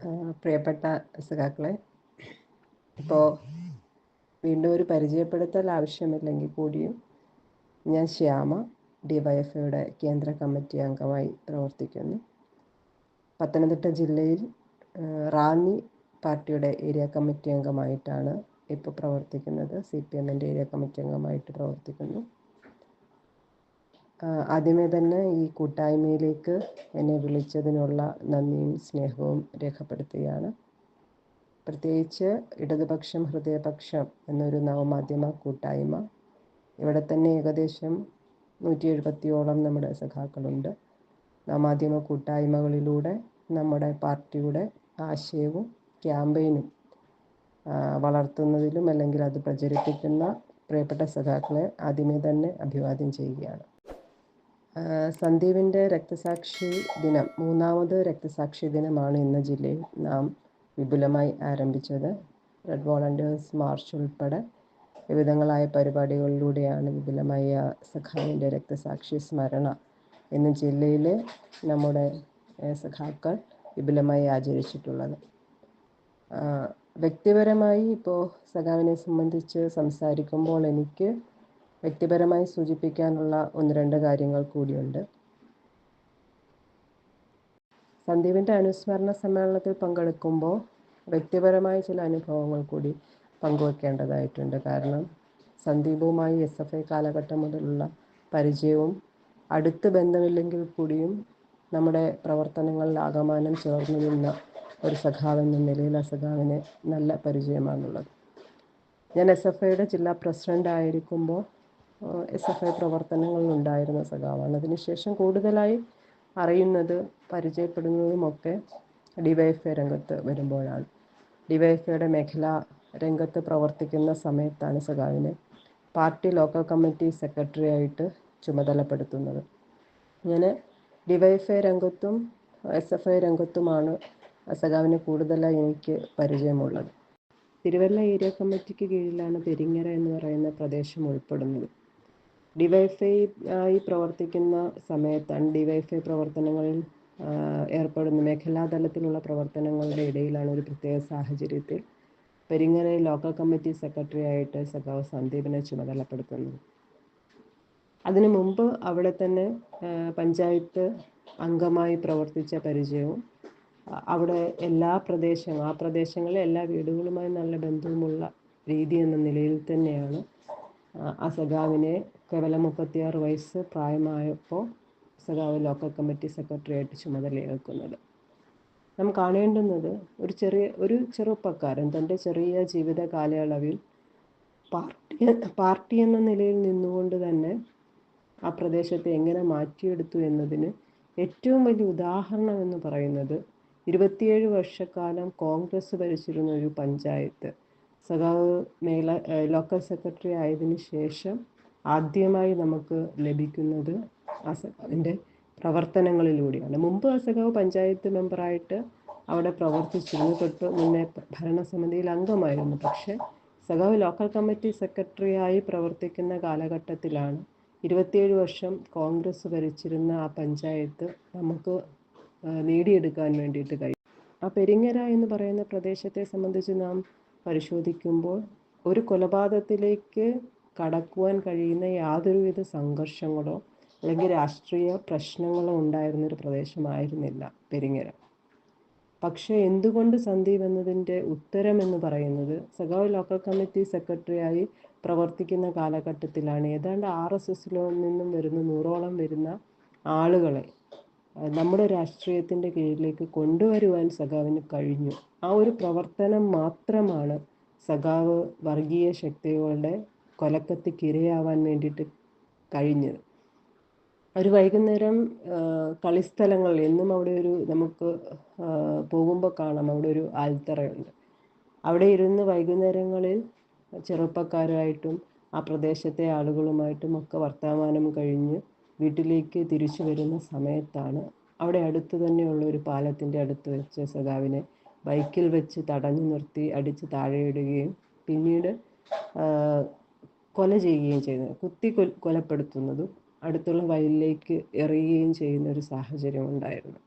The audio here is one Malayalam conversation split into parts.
പ്രിയപ്പെട്ട സുഖാക്കളെ ഇപ്പോൾ വീണ്ടും ഒരു പരിചയപ്പെടുത്തൽ ആവശ്യമില്ലെങ്കിൽ കൂടിയും ഞാൻ ശ്യാമ ഡിവൈഎഫ്ഐയുടെ കേന്ദ്ര കമ്മിറ്റി അംഗമായി പ്രവർത്തിക്കുന്നു. പത്തനംതിട്ട ജില്ലയിൽ റാന്നി പാർട്ടിയുടെ ഏരിയ കമ്മിറ്റി അംഗമായിട്ടാണ് ഇപ്പോൾ പ്രവർത്തിക്കുന്നത്. സി പി എമ്മിന്റെ ഏരിയ കമ്മിറ്റി അംഗമായിട്ട് പ്രവർത്തിക്കുന്നു. ആദ്യമേ തന്നെ ഈ കൂട്ടായ്മയിലേക്ക് എന്നെ വിളിച്ചതിനുള്ള നന്ദിയും സ്നേഹവും രേഖപ്പെടുത്തുകയാണ്. പ്രത്യേകിച്ച് ഇടതുപക്ഷം ഹൃദയപക്ഷം എന്നൊരു നവമാധ്യമ കൂട്ടായ്മ. ഇവിടെ തന്നെ ഏകദേശം നൂറ്റി എഴുപത്തിയോളം നമ്മുടെ സഖാക്കളുണ്ട്. നവമാധ്യമ കൂട്ടായ്മകളിലൂടെ നമ്മുടെ പാർട്ടിയുടെ ആശയവും ക്യാമ്പയിനും വളർത്തുന്നതിലും അല്ലെങ്കിൽ അത് പ്രചരിപ്പിക്കുന്ന പ്രിയപ്പെട്ട സഖാക്കളെ ആദ്യമേ തന്നെ അഭിവാദ്യം ചെയ്യുകയാണ്. സന്ദീപിന്റെ രക്തസാക്ഷി ദിനം മൂന്നാമത് രക്തസാക്ഷി ദിനമാണ് ഇന്ന് ജില്ലയിൽ നാം വിപുലമായി ആരംഭിച്ചത്. റെഡ് വോളണ്ടിയേഴ്സ് മാർച്ച് ഉൾപ്പെടെ വിവിധങ്ങളായ പരിപാടികളിലൂടെയാണ് വിപുലമായ സഖാവിന്റെ രക്തസാക്ഷി സ്മരണ. ഇന്ന് ജില്ലയിലെ നമ്മുടെ സഖാക്കൾ വിപുലമായി ആചരിച്ചിട്ടുള്ളത്. വ്യക്തിപരമായി ഇപ്പോൾ സഖാവിനെ സംബന്ധിച്ച് സംസാരിക്കുമ്പോൾ എനിക്ക് വ്യക്തിപരമായി സൂചിപ്പിക്കാനുള്ള ഒന്ന് രണ്ട് കാര്യങ്ങൾ കൂടിയുണ്ട്. സന്ദീപിന്റെ അനുസ്മരണ സമ്മേളനത്തിൽ പങ്കെടുക്കുമ്പോൾ വ്യക്തിപരമായ ചില അനുഭവങ്ങൾ കൂടി പങ്കുവെക്കേണ്ടതായിട്ടുണ്ട്. കാരണം സന്ദീപുമായി എസ് എഫ് ഐ കാലഘട്ടം മുതലുള്ള പരിചയവും അടുത്ത് ബന്ധമില്ലെങ്കിൽ കൂടിയും നമ്മുടെ പ്രവർത്തനങ്ങളിൽ ആകമാനം ചേർന്നു നിന്ന ഒരു എന്ന നിലയിൽ ആ സഖാവിന് നല്ല പരിചയമാണുള്ളത്. ഞാൻ എസ് എഫ് ഐയുടെ ജില്ലാ പ്രസിഡന്റ് ആയിരിക്കുമ്പോൾ എസ് എഫ് ഐ പ്രവർത്തനങ്ങളിലുണ്ടായിരുന്ന സഖാവാണ്. അതിനുശേഷം കൂടുതലായി അറിയുന്നത് പരിചയപ്പെടുന്നതുമൊക്കെ ഡിവൈഎഫ്ഐ രംഗത്ത് വരുമ്പോഴാണ്. ഡിവൈഎഫ്ഐയുടെ മേഖല രംഗത്ത് പ്രവർത്തിക്കുന്ന സമയത്താണ് സഖാവിനെ പാർട്ടി ലോക്കൽ കമ്മിറ്റി സെക്രട്ടറി ആയിട്ട് ചുമതലപ്പെടുത്തുന്നത്. അങ്ങനെ ഡിവൈഎഫ്ഐ രംഗത്തും എസ് എഫ് ഐ രംഗത്തുമാണ് സഖാവിനെ കൂടുതലായി എനിക്ക് പരിചയമുള്ളത്. തിരുവല്ല ഏരിയ കമ്മിറ്റിക്ക് കീഴിലാണ് പെരിങ്ങര എന്ന് പറയുന്ന പ്രദേശം ഉൾപ്പെടുന്നത്. ഡിവൈഫൈ ആയി പ്രവർത്തിക്കുന്ന സമയത്താണ് ഡിവൈഫൈ പ്രവർത്തനങ്ങളിൽ ഏർപ്പെടുന്ന മേഖലാതലത്തിലുള്ള പ്രവർത്തനങ്ങളുടെ ഇടയിലാണ് ഒരു പ്രത്യേക സാഹചര്യത്തിൽ പെരിങ്ങരെ ലോക്കൽ കമ്മിറ്റി സെക്രട്ടറി ആയിട്ട് സഖാവ് സന്ദീപിനെ ചുമതലപ്പെടുത്തുന്നത്. അതിനു മുമ്പ് അവിടെ തന്നെ പഞ്ചായത്ത് അംഗമായി പ്രവർത്തിച്ച പരിചയവും അവിടെ എല്ലാ പ്രദേശങ്ങളും ആ പ്രദേശങ്ങളിലെ എല്ലാ വീടുകളുമായി നല്ല ബന്ധവുമുള്ള രീതി എന്ന നിലയിൽ തന്നെയാണ് ആ സഖാവിനെ കേവലം മുപ്പത്തിയാറ് വയസ്സ് പ്രായമായപ്പോൾ അസഗാവ് ലോക്കൽ കമ്മിറ്റി സെക്രട്ടറി ആയിട്ട് ചുമതലയേൽക്കുന്നത് നാം കാണേണ്ടുന്നത് ഒരു ചെറിയ ഒരു ചെറുപ്പക്കാരൻ തന്റെ ചെറിയ ജീവിത കാലയളവിൽ പാർട്ടി പാർട്ടി എന്ന നിലയിൽ നിന്നുകൊണ്ട് തന്നെ ആ പ്രദേശത്തെ എങ്ങനെ മാറ്റിയെടുത്തു എന്നതിന് ഏറ്റവും വലിയ ഉദാഹരണം എന്ന് പറയുന്നത് ഇരുപത്തിയേഴ് വർഷക്കാലം കോൺഗ്രസ് ഭരിച്ചിരുന്ന ഒരു പഞ്ചായത്ത്. സഖാവ് മേല ലോക്കൽ സെക്രട്ടറി ആയതിനു ശേഷം ആദ്യമായി നമുക്ക് ലഭിക്കുന്നത് ആ സഖാവിന്റെ പ്രവർത്തനങ്ങളിലൂടെയാണ്. മുമ്പ് ആ സഖാവ് പഞ്ചായത്ത് മെമ്പറായിട്ട് അവിടെ പ്രവർത്തിച്ചിരുന്നു. തൊട്ട് മുന്നേ ഭരണസമിതിയിൽ അംഗമായിരുന്നു. പക്ഷേ സഖാവ് ലോക്കൽ കമ്മിറ്റി സെക്രട്ടറിയായി പ്രവർത്തിക്കുന്ന കാലഘട്ടത്തിലാണ് ഇരുപത്തിയേഴ് വർഷം കോൺഗ്രസ് ഭരിച്ചിരുന്ന ആ പഞ്ചായത്ത് നമുക്ക് നേടിയെടുക്കാൻ വേണ്ടിയിട്ട് കഴിയും ആ പെരിങ്ങര എന്ന് പറയുന്ന പ്രദേശത്തെ സംബന്ധിച്ച് നാം പരിശോധിക്കുമ്പോൾ ഒരു കൊലപാതകത്തിലേക്ക് കടക്കുവാൻ കഴിയുന്ന യാതൊരുവിധ സംഘർഷങ്ങളോ അല്ലെങ്കിൽ രാഷ്ട്രീയ പ്രശ്നങ്ങളോ ഉണ്ടായിരുന്നൊരു പ്രദേശമായിരുന്നില്ല പെരിങ്ങര. പക്ഷേ എന്തുകൊണ്ട് സന്ദീപ് എന്നതിന്റെ ഉത്തരം എന്ന് പറയുന്നത് സഖാവ് ലോക്കൽ കമ്മിറ്റി സെക്രട്ടറിയായി പ്രവർത്തിക്കുന്ന കാലഘട്ടത്തിലാണ്. ഏതാണ്ട് ആർ എസ് എസിലോ നിന്നും വരുന്ന നൂറോളം വരുന്ന ആളുകളെ നമ്മുടെ രാഷ്ട്രീയത്തിന്റെ കീഴിലേക്ക് കൊണ്ടുവരുവാൻ സഖാവിന് കഴിഞ്ഞു. ആ ഒരു പ്രവർത്തനം മാത്രമാണ് സഖാവ് വർഗീയ ശക്തികളുടെ കൊലക്കത്തിക്ക് ഇരയാവാൻ വേണ്ടിയിട്ട് കഴിഞ്ഞത്. ഒരു വൈകുന്നേരം കളിസ്ഥലങ്ങളിൽ എന്നും അവിടെ ഒരു നമുക്ക് പോകുമ്പോൾ കാണാം. അവിടെ ഒരു ആൽത്തറയുണ്ട്. അവിടെ ഇരുന്ന് വൈകുന്നേരങ്ങളിൽ ചെറുപ്പക്കാരുമായിട്ടും ആ പ്രദേശത്തെ ആളുകളുമായിട്ടും ഒക്കെ വർത്തമാനം കഴിഞ്ഞ് വീട്ടിലേക്ക് തിരിച്ചു വരുന്ന സമയത്താണ് അവിടെ അടുത്ത് തന്നെയുള്ള ഒരു പാലത്തിന്റെ അടുത്ത് വെച്ച് സഖാവിനെ ബൈക്കിൽ വെച്ച് തടഞ്ഞു നിർത്തി അടിച്ച് താഴെയിടുകയും പിന്നീട് കൊല ചെയ്യുകയും ചെയ്യുന്നത് കുത്തി കൊലപ്പെടുത്തുന്നതും അടുത്തുള്ള വയലിലേക്ക് എറിയുകയും ചെയ്യുന്ന ഒരു സാഹചര്യം ഉണ്ടായിരുന്നു.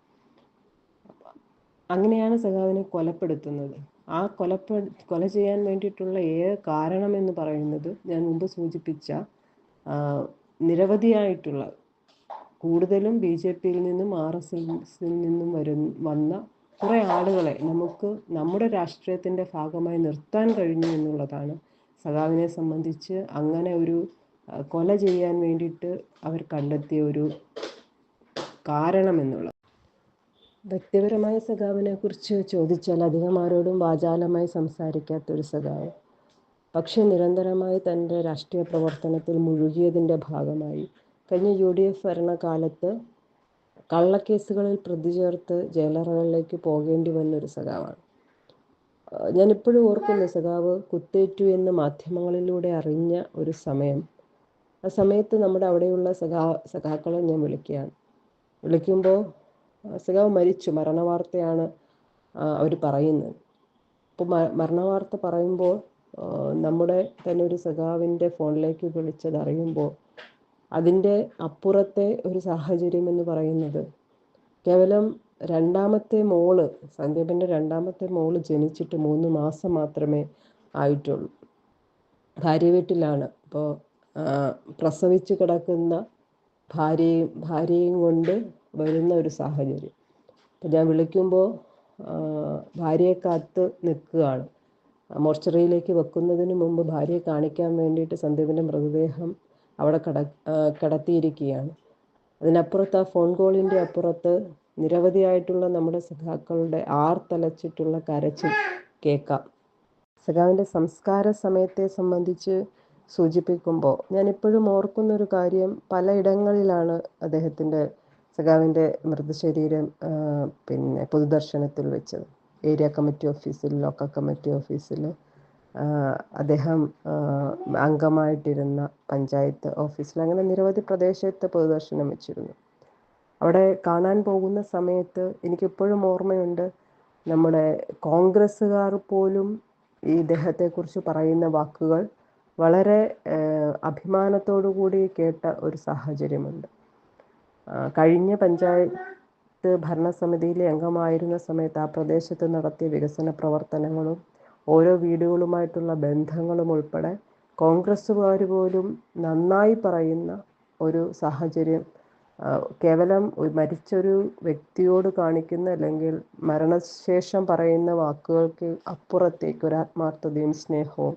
അങ്ങനെയാണ് സഖാവിനെ കൊലപ്പെടുത്തുന്നത്. ആ കൊലപ്പെ കൊല ചെയ്യാൻ വേണ്ടിയിട്ടുള്ള ഏക കാരണം എന്ന് പറയുന്നത് ഞാൻ മുമ്പ് സൂചിപ്പിച്ച നിരവധിയായിട്ടുള്ള കൂടുതലും ബി ജെ പിയിൽ നിന്നും ആർ എസ് എസിൽ നിന്നും വരും വന്ന കുറേ ആളുകളെ നമുക്ക് നമ്മുടെ രാഷ്ട്രീയത്തിന്റെ ഭാഗമായി നിർത്താൻ കഴിഞ്ഞു എന്നുള്ളതാണ് സഖാവിനെ സംബന്ധിച്ച് അങ്ങനെ ഒരു കൊല ചെയ്യാൻ വേണ്ടിയിട്ട് അവർ കണ്ടെത്തിയ ഒരു കാരണമെന്നുള്ളത് വ്യക്തിപരമായ സഖാവിനെ കുറിച്ച് ചോദിച്ചാൽ അധികം ആരോടും വാചാലമായി സംസാരിക്കാത്തൊരു സഖാവ്. പക്ഷേ നിരന്തരമായി തന്റെ രാഷ്ട്രീയ പ്രവർത്തനത്തിൽ മുഴുകിയതിന്റെ ഭാഗമായി കഴിഞ്ഞ യു ഡി എഫ് ഭരണകാലത്ത് കള്ളക്കേസുകളിൽ പ്രതി ചേർത്ത് ജയിലറകളിലേക്ക് പോകേണ്ടി വന്നൊരു സഖാവാണ്. ഞാനിപ്പോഴും ഓർക്കുന്നു സഖാവ് കുത്തേറ്റു എന്ന് മാധ്യമങ്ങളിലൂടെ അറിഞ്ഞ ഒരു സമയം. ആ സമയത്ത് നമ്മുടെ അവിടെയുള്ള സഖാ സഖാക്കളെ ഞാൻ വിളിക്കുകയാണ്. വിളിക്കുമ്പോൾ സഖാവ് മരിച്ചു. മരണവാർത്തയാണ് അവർ പറയുന്നത്. അപ്പോൾ മരണവാർത്ത പറയുമ്പോൾ നമ്മുടെ തന്നെ ഒരു സഖാവിന്റെ ഫോണിലേക്ക് വിളിച്ചത് അറിയുമ്പോൾ അതിന്റെ അപ്പുറത്തെ ഒരു സാഹചര്യം എന്ന് പറയുന്നത് കേവലം രണ്ടാമത്തെ മോൾ സന്ദീപിന്റെ രണ്ടാമത്തെ മോൾ ജനിച്ചിട്ട് മൂന്ന് മാസം മാത്രമേ ആയിട്ടുള്ളൂ. ഭാര്യ വീട്ടിലാണ്. അപ്പോൾ പ്രസവിച്ച് കിടക്കുന്ന ഭാര്യയും ഭാര്യയും കൊണ്ട് വരുന്ന ഒരു സാഹചര്യം. അപ്പം ഞാൻ വിളിക്കുമ്പോൾ ഭാര്യയെ കാത്ത് നിൽക്കുകയാണ്. മോർച്ചറിയിലേക്ക് വെക്കുന്നതിന് മുമ്പ് ഭാര്യയെ കാണിക്കാൻ വേണ്ടിയിട്ട് സന്ദീപിന്റെ മൃതദേഹം അവിടെ കട കടത്തിയിരിക്കുകയാണ്. അതിനപ്പുറത്ത് ആ ഫോൺ കോളിന്റെ അപ്പുറത്ത് നിരവധിയായിട്ടുള്ള നമ്മുടെ സഖാക്കളുടെ ആർത്തലച്ചിട്ടുള്ള കരച്ചിൽ കേൾക്കാം. സഖാവിന്റെ സംസ്കാര സമയത്തെ സംബന്ധിച്ച് സൂചിപ്പിക്കുമ്പോൾ ഞാനിപ്പോഴും ഓർക്കുന്നൊരു കാര്യം പലയിടങ്ങളിലാണ് അദ്ദേഹത്തിന്റെ സഖാവിന്റെ മൃതശരീരം പിന്നെ പൊതുദർശനത്തിൽ വെച്ചത്. ഏരിയ കമ്മിറ്റി ഓഫീസിൽ ലോക്കൽ കമ്മിറ്റി ഓഫീസിൽ. അദ്ദേഹം അംഗമായിട്ടിരുന്ന പഞ്ചായത്ത് ഓഫീസിൽ അങ്ങനെ നിരവധി പ്രദേശത്ത് പൊതുദർശനം വെച്ചിരുന്നു. അവിടെ കാണാൻ പോകുന്ന സമയത്ത് എനിക്കിപ്പോഴും ഓർമ്മയുണ്ട് നമ്മുടെ കോൺഗ്രസ്സുകാർ പോലും ഈ ഇദ്ദേഹത്തെക്കുറിച്ച് പറയുന്ന വാക്കുകൾ വളരെ അഭിമാനത്തോടു കൂടി കേട്ട ഒരു സാഹചര്യമുണ്ട്. കഴിഞ്ഞ പഞ്ചായത്ത് ഭരണസമിതിയിലെ അംഗമായിരുന്ന സമയത്ത് ആ പ്രദേശത്ത് നടത്തിയ വികസന പ്രവർത്തനങ്ങളും ഓരോ വീടുകളുമായിട്ടുള്ള ബന്ധങ്ങളും ഉൾപ്പെടെ കോൺഗ്രസ്സുകാർ പോലും നന്നായി പറയുന്ന ഒരു സാഹചര്യം കേവലം മരിച്ചൊരു വ്യക്തിയോട് കാണിക്കുന്ന അല്ലെങ്കിൽ മരണശേഷം പറയുന്ന വാക്കുകൾക്ക് അപ്പുറത്തേക്ക് ഒരു ആത്മാർത്ഥതയും സ്നേഹവും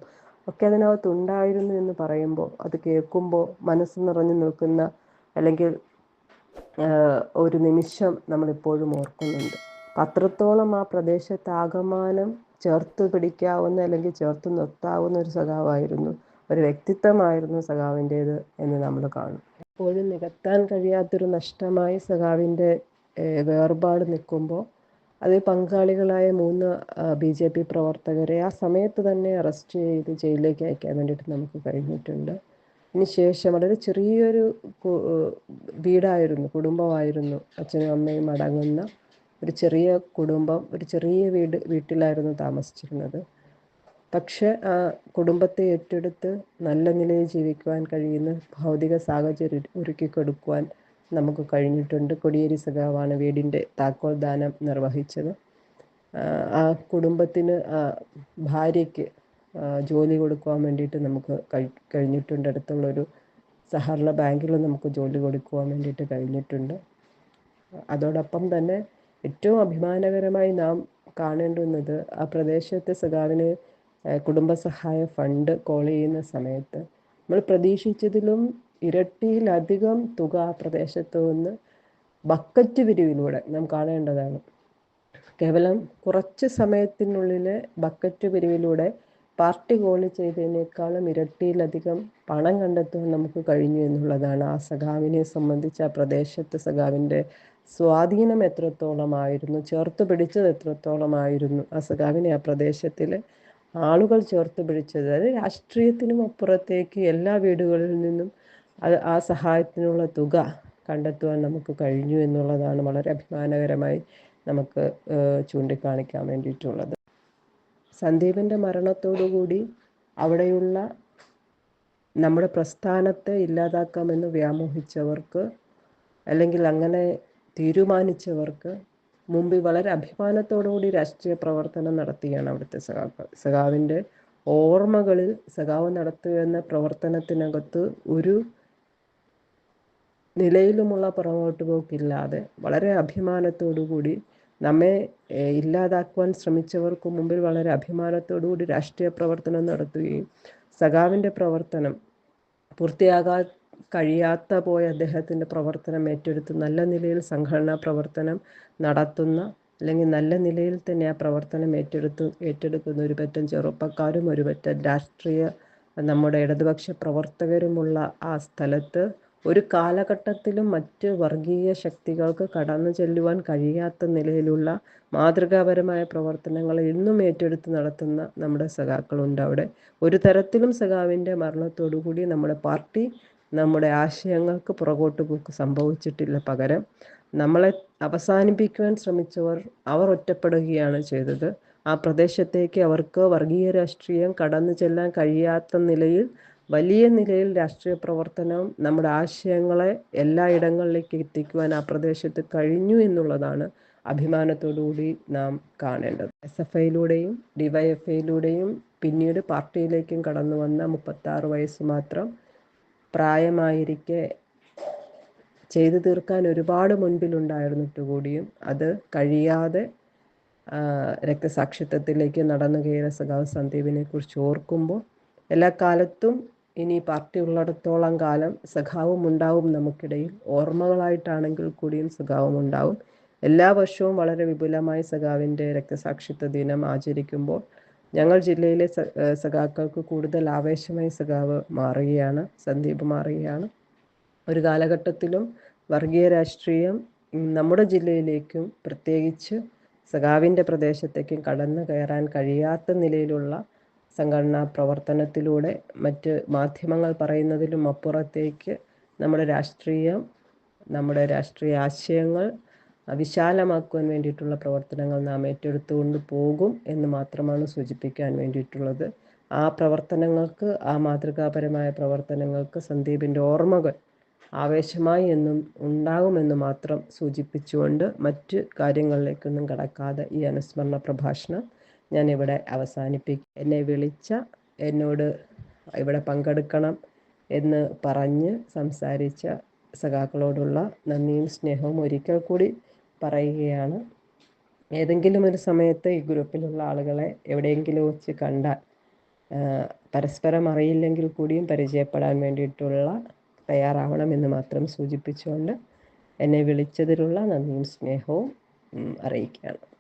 ഒക്കെ അതിനകത്ത് ഉണ്ടായിരുന്നു എന്ന് പറയുമ്പോൾ അത് കേൾക്കുമ്പോൾ മനസ്സ് നിറഞ്ഞു നിൽക്കുന്ന അല്ലെങ്കിൽ ഒരു നിമിഷം നമ്മളിപ്പോഴും ഓർക്കുന്നുണ്ട്. അത്രത്തോളം ആ പ്രദേശത്ത് ആകമാനം ചേർത്ത് പിടിക്കാവുന്ന അല്ലെങ്കിൽ ചേർത്ത് നിർത്താവുന്ന ഒരു സഖാവായിരുന്നു. ഒരു വ്യക്തിത്വമായിരുന്നു സഖാവിന്റേത് എന്ന് നമ്മൾ കാണും. എപ്പോഴും നികത്താൻ കഴിയാത്തൊരു നഷ്ടമായി സഖാവിന്റെ വേർപാട് നിൽക്കുമ്പോൾ അതിൽ പങ്കാളികളായ മൂന്ന് ബി ജെ പി പ്രവർത്തകരെ ആ സമയത്ത് തന്നെ അറസ്റ്റ് ചെയ്ത് ജയിലിലേക്ക് അയക്കാൻ വേണ്ടിയിട്ട് നമുക്ക് കഴിഞ്ഞിട്ടുണ്ട്. ഇതിന് ശേഷം വളരെ ചെറിയൊരു വീടായിരുന്നു കുടുംബമായിരുന്നു. അച്ഛനും അമ്മയും അടങ്ങുന്ന ഒരു ചെറിയ കുടുംബം ഒരു ചെറിയ വീട് വീട്ടിലായിരുന്നു താമസിച്ചിരുന്നത്. പക്ഷെ ആ കുടുംബത്തെ ഏറ്റെടുത്ത് നല്ല നിലയിൽ ജീവിക്കുവാൻ കഴിയുന്ന ഭൗതിക സാഹചര്യം ഒരുക്കി കൊടുക്കുവാൻ നമുക്ക് കഴിഞ്ഞിട്ടുണ്ട്. കൊടിയേരി സഖാവാണ് വീടിന്റെ താക്കോൽ ദാനം നിർവഹിച്ചത്. ആ കുടുംബത്തിന് ഭാര്യയ്ക്ക് ജോലി കൊടുക്കുവാൻ വേണ്ടിയിട്ട് നമുക്ക് കഴിഞ്ഞിട്ടുണ്ട്. അടുത്തുള്ളൊരു സഹകരണ ബാങ്കിൽ നമുക്ക് ജോലി കൊടുക്കുവാൻ വേണ്ടിയിട്ട് കഴിഞ്ഞിട്ടുണ്ട്. അതോടൊപ്പം തന്നെ ഏറ്റവും അഭിമാനകരമായി നാം കാണേണ്ടുന്നത് ആ പ്രദേശത്തെ സഖാവിന് കുടുംബസഹായ ഫണ്ട് കോൾ ചെയ്യുന്ന സമയത്ത്. നമ്മൾ പ്രതീക്ഷിച്ചതിലും ഇരട്ടിയിലധികം തുക ആ പ്രദേശത്ത് നിന്ന് ബക്കറ്റ് പിരിവിലൂടെ നാം കാണേണ്ടതാണ്. കേവലം കുറച്ച് സമയത്തിനുള്ളിൽ ബക്കറ്റ് പിരിവിലൂടെ പാർട്ടി കോൾ ചെയ്തതിനേക്കാളും ഇരട്ടിയിലധികം പണം കണ്ടെത്താൻ നമുക്ക് കഴിഞ്ഞു എന്നുള്ളതാണ്. ആ സഖാവിനെ സംബന്ധിച്ച് ആ പ്രദേശത്തെ സഖാവിന്റെ സ്വാധീനം എത്രത്തോളമായിരുന്നു? ചേർത്ത് പിടിച്ചത് എത്രത്തോളമായിരുന്നു? ആ സഖാവിനെ ആ പ്രദേശത്തിൽ ആളുകൾ ചേർത്ത് പിടിച്ചത്. അത് രാഷ്ട്രീയത്തിനും അപ്പുറത്തേക്ക് എല്ലാ വീടുകളിൽ നിന്നും അത് ആ സഹായത്തിനുള്ള തുക കണ്ടെത്തുവാൻ നമുക്ക് കഴിഞ്ഞു എന്നുള്ളതാണ് വളരെ അഭിമാനകരമായി നമുക്ക് ചൂണ്ടിക്കാണിക്കാൻ വേണ്ടിയിട്ടുള്ളത്. സന്ദീപിന്റെ മരണത്തോടുകൂടി അവിടെയുള്ള നമ്മുടെ പ്രസ്ഥാനത്തെ ഇല്ലാതാക്കാമെന്ന് വ്യാമോഹിച്ചവർക്ക് അല്ലെങ്കിൽ അങ്ങനെ തീരുമാനിച്ചവർക്ക് മുമ്പിൽ വളരെ അഭിമാനത്തോടുകൂടി രാഷ്ട്രീയ പ്രവർത്തനം നടത്തിയാണ് അവിടുത്തെ സഖാക്കൾ സഖാവിന്റെ ഓർമ്മകളിൽ സഖാവ് നടത്തുന്ന പ്രവർത്തനത്തിനകത്ത് ഒരു നിലയിലുമുള്ള പുറകോട്ട് പോക്കില്ലാതെ വളരെ അഭിമാനത്തോടുകൂടി നമ്മെ ഇല്ലാതാക്കുവാൻ ശ്രമിച്ചവർക്ക് മുമ്പിൽ വളരെ അഭിമാനത്തോടുകൂടി രാഷ്ട്രീയ പ്രവർത്തനം നടത്തുകയും സഖാവിന്റെ പ്രവർത്തനം പൂർത്തിയാകാൻ കഴിയാത്ത പോയ അദ്ദേഹത്തിന്റെ പ്രവർത്തനം ഏറ്റെടുത്ത് നല്ല നിലയിൽ സംഘടനാ പ്രവർത്തനം നടത്തുന്ന അല്ലെങ്കിൽ നല്ല നിലയിൽ തന്നെ ആ പ്രവർത്തനം ഏറ്റെടുത്ത് ഏറ്റെടുക്കുന്ന ഒരു പറ്റം ചെറുപ്പക്കാരും ഒരു പറ്റം രാഷ്ട്രീയ നമ്മുടെ ഇടതുപക്ഷ പ്രവർത്തകരുമുള്ള ആ സ്ഥലത്ത് ഒരു കാലഘട്ടത്തിലും മറ്റ് വർഗീയ ശക്തികൾക്ക് കടന്നു ചെല്ലുവാൻ കഴിയാത്ത നിലയിലുള്ള മാതൃകാപരമായ പ്രവർത്തനങ്ങൾ ഇന്നും ഏറ്റെടുത്ത് നടത്തുന്ന നമ്മുടെ സഖാക്കളുണ്ട് അവിടെ. ഒരു തരത്തിലും സഖാവിന്റെ മരണത്തോടുകൂടി നമ്മുടെ പാർട്ടി നമ്മുടെ ആശയങ്ങൾക്ക് പുറകോട്ട് പോക്ക് സംഭവിച്ചിട്ടില്ല പകരം. നമ്മളെ അവസാനിപ്പിക്കുവാൻ ശ്രമിച്ചവർ അവർ ഒറ്റപ്പെടുകയാണ് ചെയ്തത്. ആ പ്രദേശത്തേക്ക് അവർക്ക് വർഗീയ രാഷ്ട്രീയം കടന്നു ചെല്ലാൻ കഴിയാത്ത നിലയിൽ വലിയ നിലയിൽ രാഷ്ട്രീയ പ്രവർത്തനം നമ്മുടെ ആശയങ്ങളെ എല്ലാ ഇടങ്ങളിലേക്ക് എത്തിക്കുവാൻ ആ പ്രദേശത്ത് കഴിഞ്ഞു എന്നുള്ളതാണ് അഭിമാനത്തോടുകൂടി നാം കാണേണ്ടത്. എസ് എഫ് ഐയിലൂടെയും ഡിവൈഎഫ് ഐയിലൂടെയും പിന്നീട് പാർട്ടിയിലേക്കും കടന്നു വന്ന മുപ്പത്താറ് വയസ്സ് മാത്രം പ്രായമായിരിക്കെ ചെയ്തു തീർക്കാൻ ഒരുപാട് മുൻപിലുണ്ടായിരുന്നിട്ട് കൂടിയും അത് കഴിയാതെ രക്തസാക്ഷിത്വത്തിലേക്ക് നടന്നു കയറിയ സഖാവ് സന്ദീപിനെ കുറിച്ച് ഓർക്കുമ്പോൾ എല്ലാ കാലത്തും ഇനി പാർട്ടി ഉള്ളിടത്തോളം കാലം സഖാവും ഉണ്ടാവും നമുക്കിടയിൽ. ഓർമ്മകളായിട്ടാണെങ്കിൽ കൂടിയും സഖാവും ഉണ്ടാവും എല്ലാ വർഷവും വളരെ വിപുലമായി സഖാവിന്റെ രക്തസാക്ഷിത്വ ദിനം ആചരിക്കുമ്പോൾ ഞങ്ങൾ ജില്ലയിലെ സഖാക്കൾക്ക് കൂടുതൽ ആവേശമായി സഖാവ് മാറുകയാണ് സന്ദീപ് മാറുകയാണ്. ഒരു കാലഘട്ടത്തിലും വർഗീയ രാഷ്ട്രീയം നമ്മുടെ ജില്ലയിലേക്കും പ്രത്യേകിച്ച് സഖാവിന്റെ പ്രദേശത്തേക്കും കടന്നു കയറാൻ കഴിയാത്ത നിലയിലുള്ള സംഘടനാ പ്രവർത്തനത്തിലൂടെ മറ്റ് മാധ്യമങ്ങൾ പറയുന്നതിലും അപ്പുറത്തേക്ക് നമ്മുടെ രാഷ്ട്രീയം നമ്മുടെ രാഷ്ട്രീയ ആശയങ്ങൾ വിശാലമാക്കുവാൻ വേണ്ടിയിട്ടുള്ള പ്രവർത്തനങ്ങൾ നാം ഏറ്റെടുത്തുകൊണ്ട് പോകും എന്ന് മാത്രമാണ് സൂചിപ്പിക്കാൻ വേണ്ടിയിട്ടുള്ളത്. ആ പ്രവർത്തനങ്ങൾക്ക് ആ മാതൃകാപരമായ പ്രവർത്തനങ്ങൾക്ക് സന്ദീപിന്റെ ഓർമ്മകൾ ആവേശമായി എന്നും ഉണ്ടാകുമെന്ന് മാത്രം സൂചിപ്പിച്ചുകൊണ്ട് മറ്റ് കാര്യങ്ങളിലേക്കൊന്നും കടക്കാതെ ഈ അനുസ്മരണ പ്രഭാഷണം ഞാൻ ഇവിടെ അവസാനിപ്പിക്കും എന്നെ വിളിച്ച എന്നോട് ഇവിടെ പങ്കെടുക്കണം എന്ന് പറഞ്ഞ് സംസാരിച്ച സഖാക്കളോടുള്ള നന്ദിയും സ്നേഹവും ഒരിക്കൽ കൂടി പറയുകയാണ്. ഏതെങ്കിലും ഒരു സമയത്ത് ഈ ഗ്രൂപ്പിലുള്ള ആളുകളെ എവിടെയെങ്കിലും വെച്ച് കണ്ടാൽ പരസ്പരം അറിയില്ലെങ്കിൽ കൂടിയും പരിചയപ്പെടാൻ വേണ്ടിയിട്ടുള്ള തയ്യാറാവണമെന്ന് മാത്രം സൂചിപ്പിച്ചുകൊണ്ട് എന്നെ വിളിച്ചതിലുള്ള നന്ദിയും സ്നേഹവും അറിയിക്കുകയാണ്.